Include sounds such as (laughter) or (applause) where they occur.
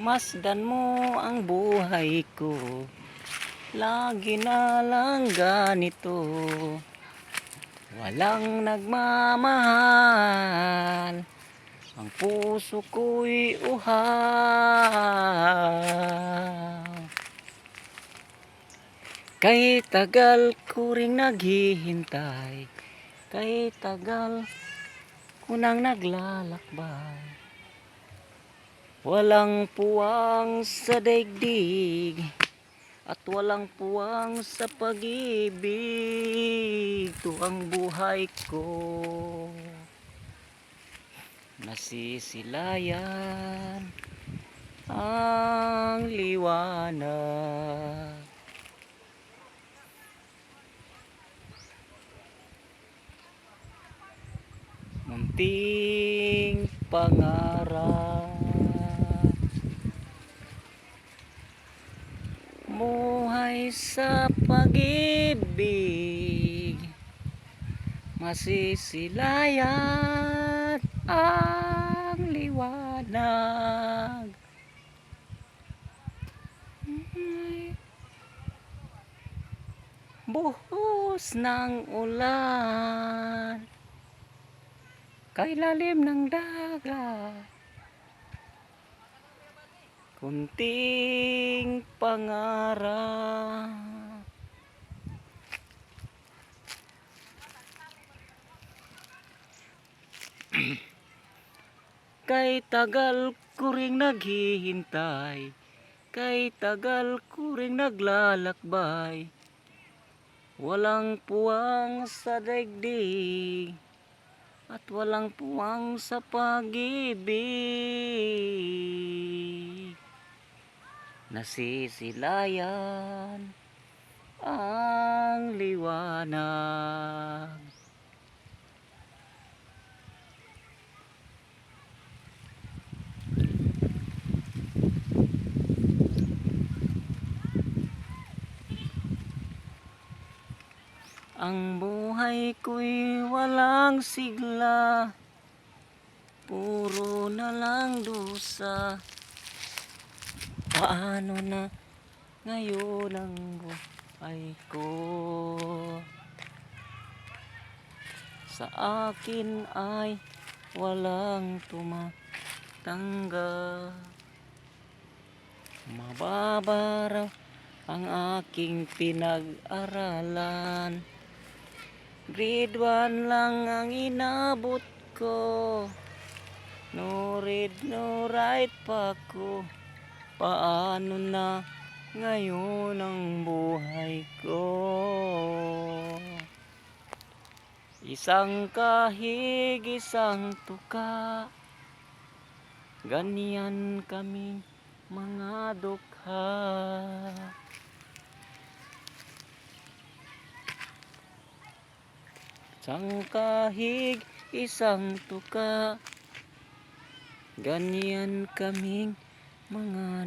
Masdan mo ang buhay ko. Lagi na lang ganito. Walang nagmamahal. Ang puso ko'y uhaw Kay tagal ko ring naghihintay. Kay tagal ko nang naglalakbay Walang puwang sa daigdig At walang puwang sa pag-ibig. Ito ang buhay ko. Nasisilayan Ang liwanag. Munting pangarap sa pag-ibig. Masisilayan ang liwanag. Buhos ng ulan. Kay lalim ng dagat Kunting pangarap. (clears throat) Kay tagal ko ring naghihintay Kay tagal ko ring naglalakbay. Walang puwang sa daigdig At walang puwang sa pag-ibig Nasisilayan ang liwanag. Ang buhay ko'y walang sigla Puro na lang dusa Paano na ngayon ang buhay ko? Sa akin ay walang tumatanggap. Mababaraw ang aking pinag-aralan. Grade 1 lang ang inabot ko. No read, no write pa ko Paano na ngayon ang buhay ko? Isang kahig, isang tuka. Ganyan kami mga dukha. Isang kahig, isang tuka. Ganyan kaming mga